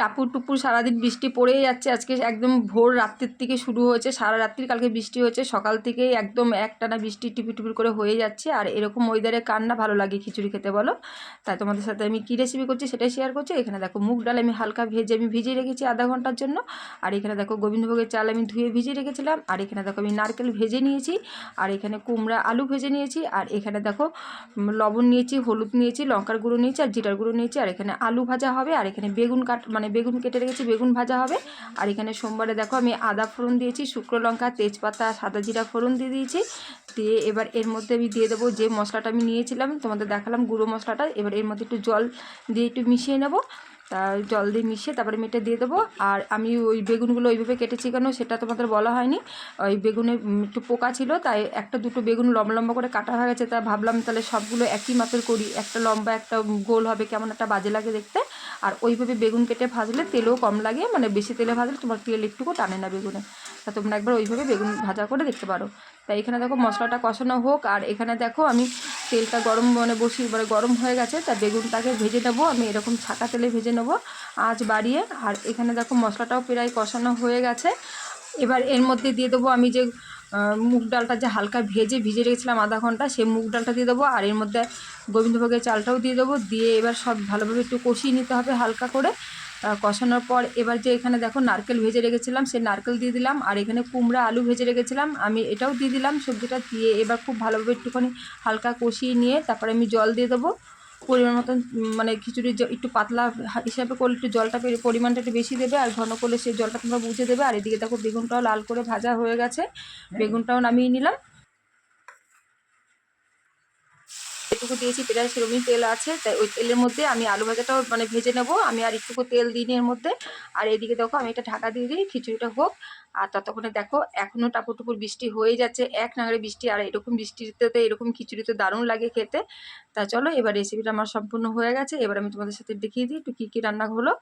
টাপুর টুপুর সারাদিন বৃষ্টি পড়েই যাচ্ছে। আজকে একদম ভোর রাত্রির থেকে শুরু হয়েছে, সারা রাত্রি কালকে বৃষ্টি হয়েছে। সকাল থেকেই একদম একটানা বৃষ্টি টিপি টিপি করে হয়ে যাচ্ছে। আর এরকম ওয়েদারে কার না ভালো লাগে খিচুড়ি খেতে বলো? তাই তোমাদের সাথে আমি কী রেসিপি করছি সেটাই শেয়ার করছি। এখানে দেখো মুগ ডাল আমি হালকা ভেজে আমি ভিজিয়ে রেখেছি আধা ঘণ্টার জন্য। আর এখানে দেখো গোবিন্দভোগের চাল আমি ধুয়ে ভিজিয়ে রেখেছিলাম। আর এখানে দেখো আমি নারকেল ভেজে নিয়েছি। আর এখানে কুমড়া আলু ভেজে নিয়েছি। আর এখানে দেখো লবণ নিয়েছি, হলুদ নিয়েছি, লঙ্কার গুঁড়ো নিয়েছি, আর জিরার গুঁড়ো নিয়েছি। আর এখানে আলু ভাজা হবে। আর এখানে বেগুন কাট মানে বেগুন কেটে রেখেছি, বেগুন ভাজা হবে। আর এখানে সোমবারে দেখো আমি আদা ফোড়ন দিয়েছি শুক্র লঙ্কা, তেজপাতা, সাদা জিরা ফোড়ন দিয়ে দিয়েছি। দিয়ে এবার এর মধ্যে আমি দিয়ে দেবো যে মশলাটা আমি নিয়েছিলাম, তোমাদের দেখালাম গুঁড়ো মশলাটা। এবার এর মধ্যে একটু জল দিয়ে একটু মিশিয়ে নেব। তা জল দিয়ে মিশিয়ে তারপরে মেটে দিয়ে দেবো। আর আমি ওই বেগুনগুলো ওইভাবে কেটেছি কেন সেটা তোমাদের বলা হয়নি। ওই বেগুনে একটু পোকা ছিল, তাই একটা দুটো বেগুন লম্বা লম্বা করে কাটা হয়ে গেছে, তা ভাবলাম তাহলে সবগুলো একই মাপের করি। একটা লম্বা, একটা গোল হবে, কেমন একটা বাজে লাগে দেখতে। আর ওইভাবে বেগুন কেটে ভাজলে তেলও কম লাগে মানে বেশি তেলে ভাজলে তোমার তেল একটুকু টানে না বেগুনে। তা তোমরা একবার ওইভাবে বেগুন ভাজা করে দেখতে পারো। তাই এখানে দেখো মশলাটা কষানো হোক, আর এখানে দেখো আমি তেলটা গরম মানে বসি মানে গরম হয়ে গেছে, তা বেগুনটাকে ভেজে নেব, আমি এরকম ছাকা তেলে ভেজে নেব, আঁচ বাড়িয়ে, আর এখানে দেখো মশলাটাও প্রায় কষানো হয়ে গেছে। এবার এর মধ্যে দিয়ে দেবো আমি যে মুগ ডালটা যে হালকা ভেজে ভিজে রেখেছিলাম আধা ঘণ্টা, সেই মুগ ডালটা দিয়ে দেবো, আর এর মধ্যে গোবিন্দভোগের চালটাও দিয়ে দেবো, দিয়ে এবার সব ভালোভাবে একটু কষিয়ে নিতে হবে হালকা করে। কষানোর পর এবার যে এখানে দেখো নারকেল ভেজে রেখেছিলাম সেই নারকেল দিয়ে দিলাম আর এখানে কুমড়া আলু ভেজে রেখেছিলাম আমি এটাও দিয়ে দিলাম সবজিটা দিয়ে এবার খুব ভালোভাবে একটুখানি হালকা কষিয়ে নিয়ে তারপরে আমি জল দিয়ে দেবো। পরিমাণ মতন মানে খিচুড়ির জ- একটু পাতলা হিসাবে করলে একটু জলটা পরিমাণটা একটু বেশি দেবে আর ঘন করলে সেই জলটা তোমরা বুঝে দেবে। আর এদিকে দেখো বেগুনটাও লাল করে ভাজা হয়ে গেছে বেগুনটাও নামিয়ে নিলাম। যেটুকু দিয়েছি পেঁয়াজ সেরকমই তেল আছে। তাই ওই তেলের মধ্যে আমি আলু ভাজাটাও মানে ভেজে নেব। আমি আর একটুকু তেল দিই এর মধ্যে। আর এদিকে দেখো আমি এটা ঢাকা দিয়ে দিই, খিচুড়িটা হোক। আর ততক্ষণে দেখো এখনও টাপুর টুপুর বৃষ্টি হয়ে যাচ্ছে। এক নাগারে বৃষ্টি আর এরকম বৃষ্টিতে তো এরকম খিচুড়ি তো দারুণ লাগে খেতে। তা চলো, এবার রেসিপিটা আমার সম্পূর্ণ হয়ে গেছে। এবার আমি তোমাদের সাথে দেখিয়ে দিই একটু কী কী রান্না হলো।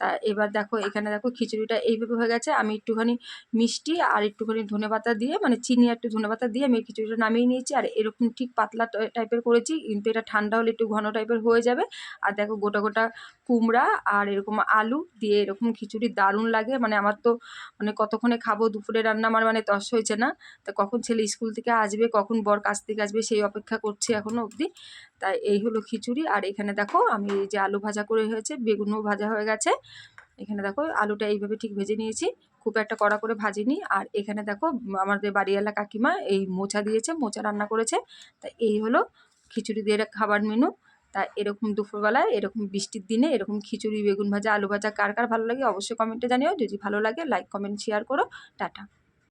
তা এবার দেখো, এখানে দেখো খিচুড়িটা এইভাবে হয়ে গেছে। আমি একটুখানি মিষ্টি আর একটুখানি ধনেপাতা দিয়ে মানে চিনি একটু ধনেপাতা দিয়ে আমি খিচুড়িটা নামিয়ে নিয়েছি। আর এরকম ঠিক পাতলা টাইপের করেছি, কিন্তু এটা ঠান্ডা হলে একটু ঘন টাইপের হয়ে যাবে। আর দেখো গোটা গোটা কুমড়া আর এরকম আলু দিয়ে এরকম খিচুড়ি দারুণ লাগে। মানে আমার তো মানে কতক্ষণে খাব দুপুরে রান্না আমার মানে তস হয়েছে না। তা কখন ছেলে স্কুল থেকে আসবে, কখন বর কাছ থেকে আসবে সেই অপেক্ষা করছি এখনও অবধি। তাই এই হলো খিচুড়ি। আর এখানে দেখো আমি এই যে আলু ভাজা করে হয়েছে, বেগুনও ভাজা হয়ে গেছে। এখানে দেখো আলুটা এইভাবে ঠিক ভেজে নিয়েছি, খুব একটা কড়া করে ভাজিনি। আর এখানে দেখো আমাদের বাড়িওয়ালা কাকিমা এই মোচা দিয়েছে, মোচা রান্না করেছে। তা এই হলো খিচুড়ি দিয়ে খাবার মেনু তা এরকম দুপুরবেলায় এরকম বৃষ্টির দিনে এরকম খিচুড়ি, বেগুন ভাজা, আলু ভাজা কার কার ভালো লাগে অবশ্যই কমেন্টে জানিও। যদি ভালো লাগে লাইক কমেন্ট শেয়ার করো। টাটা।